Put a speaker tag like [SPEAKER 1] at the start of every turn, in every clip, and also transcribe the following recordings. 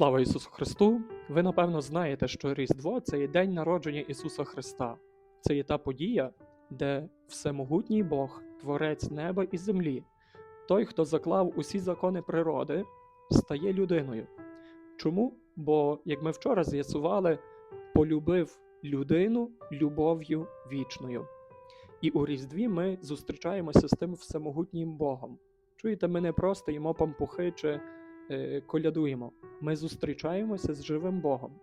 [SPEAKER 1] Слава Ісусу Христу! Ви напевно знаєте, що Різдво це є день народження Ісуса Христа. Це є та подія, де всемогутній Бог, Творець неба і землі, той, хто заклав усі закони природи, стає людиною. Чому? Бо, як ми вчора з'ясували, полюбив людину любов'ю вічною. І у Різдві ми зустрічаємося з тим всемогутнім Богом. Чуєте, ми не просто їмо пампухи чи колядуємо. Ми зустрічаємося з живим Богом.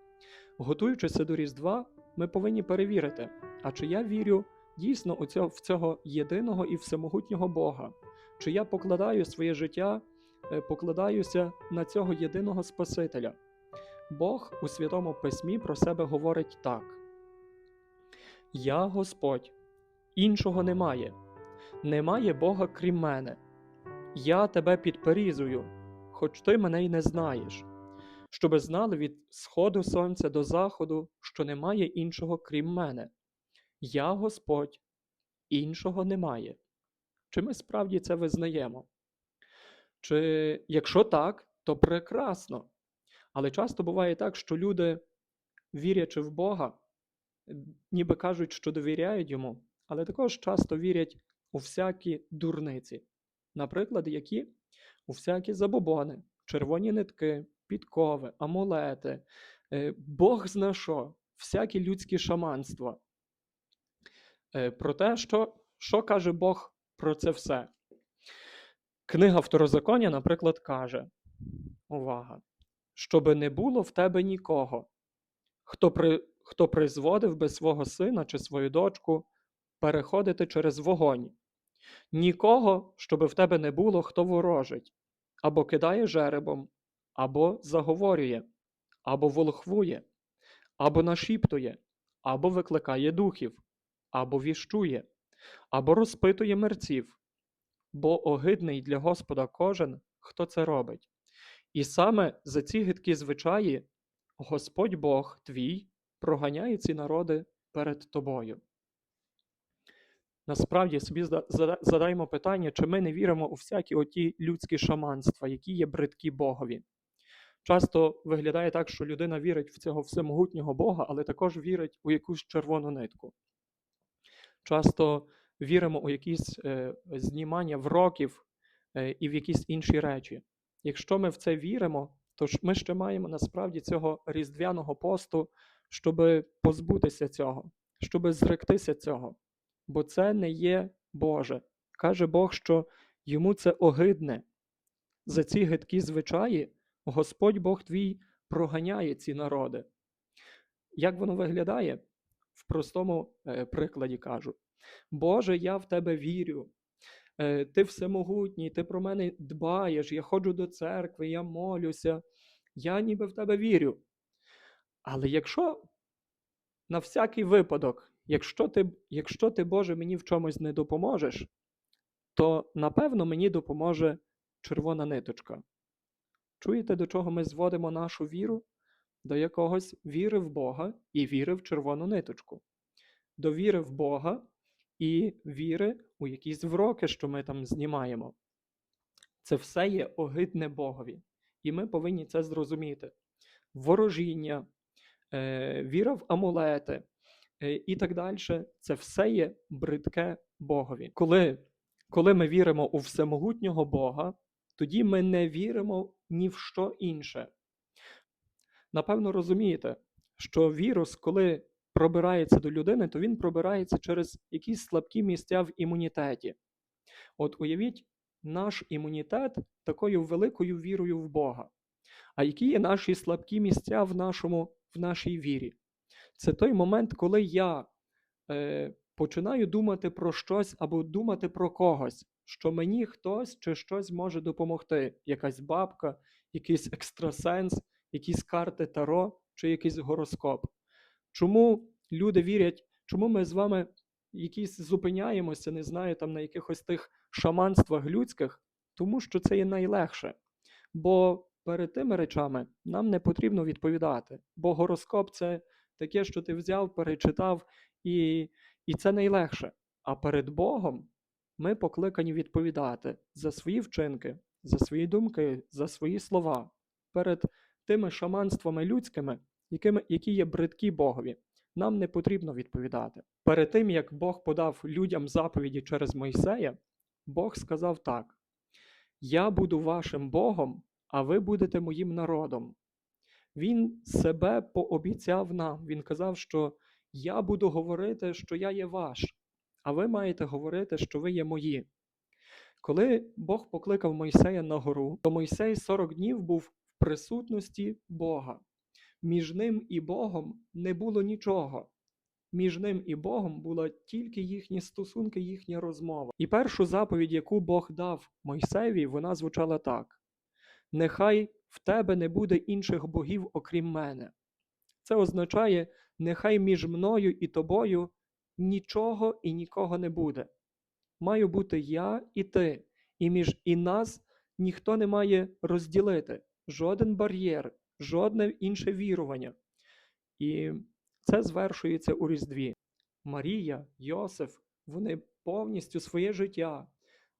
[SPEAKER 1] Готуючися до Різдва, ми повинні перевірити, а чи я вірю дійсно у цього, в цього єдиного і всемогутнього Бога, чи я покладаю своє життя, е, покладаюся на цього єдиного Спасителя. Бог у Святому Письмі про себе говорить так: Я Господь, іншого немає, немає Бога крім мене. Я тебе підперізую, хоч ти мене й не знаєш, щоби знали від сходу сонця до заходу, що немає іншого крім мене. Я Господь, іншого немає. Чи ми справді це визнаємо? Чи якщо так, то прекрасно. Але часто буває так, що люди, вірячи в Бога, ніби кажуть, що довіряють йому, але також часто вірять у всякі дурниці. Наприклад, які у всякі забобони, червоні нитки, підкови, амулети, е, Бог зна що, всякі людські шаманства. Е, Про те, що, що каже Бог про це все. Книга Второзаконня, наприклад, каже: Увага! Щоби не було в тебе нікого, хто, при, хто призводив би свого сина чи свою дочку переходити через вогонь. Нікого, щоби в тебе не було, хто ворожить, або кидає жеребом, або заговорює, або волхвує, або нашіптує, або викликає духів, або віщує, або розпитує мерців, бо огидний для Господа кожен, хто це робить. І саме за ці гидкі звичаї Господь Бог твій проганяє ці народи перед тобою. Насправді собі задаємо питання, чи ми не віримо у всякі оті людські шаманства, які є бридкі Богові. Часто виглядає так, що людина вірить в цього всемогутнього Бога, але також вірить у якусь червону нитку. Часто віримо у якісь е, знімання вроків е, і в якісь інші речі. Якщо ми в це віримо, то ж ми ще маємо насправді цього різдвяного посту, щоб позбутися цього, щоб зректися цього. Бо це не є Боже. Каже Бог, що йому це огидне. За ці гидкі звичаї Господь Бог твій проганяє ці народи. Як воно виглядає? В простому е, прикладі кажу: Боже, я в тебе вірю. Е, Ти всемогутній, ти про мене дбаєш, я ходжу до церкви, я молюся, я ніби в тебе вірю. Але якщо на всякий випадок, якщо ти, якщо ти, Боже, мені в чомусь не допоможеш, то напевно мені допоможе червона ниточка. Чуєте, до чого ми зводимо нашу віру? До якогось віри в Бога і віри в червону ниточку. До віри в Бога і віри у якісь вроки, що ми там знімаємо. Це все є огидне Богові. І ми повинні це зрозуміти. Ворожіння, віра в амулети е, і так далі це все є бридке Богові. Коли, коли ми віримо у всемогутнього Бога, тоді ми не віримо ні в що інше. Напевно, розумієте, що вірус, коли пробирається до людини, то він пробирається через якісь слабкі місця в імунітеті. От уявіть наш імунітет такою великою вірою в Бога. А які є наші слабкі місця в, нашому, в нашій вірі? Це той момент, коли я е, починаю думати про щось або думати про когось, що мені хтось чи щось може допомогти. Якась бабка, якийсь екстрасенс, якісь карти Таро чи якийсь гороскоп. Чому люди вірять, чому ми з вами якісь зупиняємося, не знаю, там на якихось тих шаманствах людських, тому що це є найлегше. Бо перед тими речами нам не потрібно відповідати. Бо гороскоп це таке, що ти взяв, перечитав, і, і це найлегше. А перед Богом ми покликані відповідати за свої вчинки, за свої думки, за свої слова перед тими шаманствами людськими, якими, які є бридкі Богові, нам не потрібно відповідати. Перед тим, як Бог подав людям заповіді через Мойсея, Бог сказав так: Я буду вашим Богом, а ви будете моїм народом. Він себе пообіцяв нам. Він казав, що я буду говорити, що я є ваш, а ви маєте говорити, що ви є мої. Коли Бог покликав Мойсея на гору, то Мойсей 40 днів був в присутності Бога. Між ним і Богом не було нічого. Між ним і Богом була тільки їхні стосунки, їхня розмова. І першу заповідь, яку Бог дав Мойсеві, вона звучала так: Нехай в тебе не буде інших богів, окрім мене. Це означає, нехай між мною і тобою нічого і нікого не буде. Маю бути я і ти, і між і нас ніхто не має розділити жоден бар'єр, жодне інше вірування. І це звершується у Різдві. Марія, Йосиф, вони повністю своє життя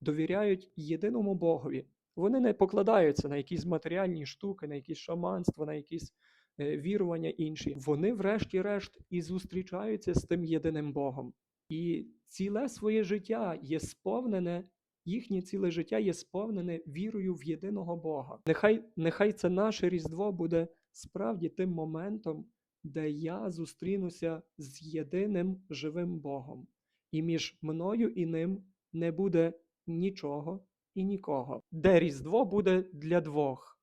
[SPEAKER 1] довіряють єдиному Богові. Вони не покладаються на якісь матеріальні штуки, на якісь шаманства, на якісь е, вірування інші. Вони, врешті-решт, і зустрічаються з тим єдиним Богом. І ціле своє життя є сповнене, їхнє ціле життя є сповнене вірою в єдиного Бога. Нехай, нехай це наше Різдво буде справді тим моментом, де я зустрінуся з єдиним живим Богом, і між мною і ним не буде нічого і нікого, де Різдво буде для двох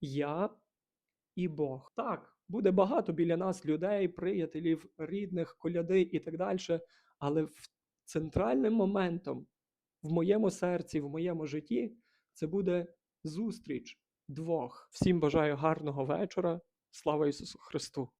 [SPEAKER 1] я і Бог. Так, буде багато біля нас людей, приятелів, рідних, коляди і так далі, але центральним моментом в моєму серці, в моєму житті це буде зустріч двох. Всім бажаю гарного вечора. Слава Ісусу Христу!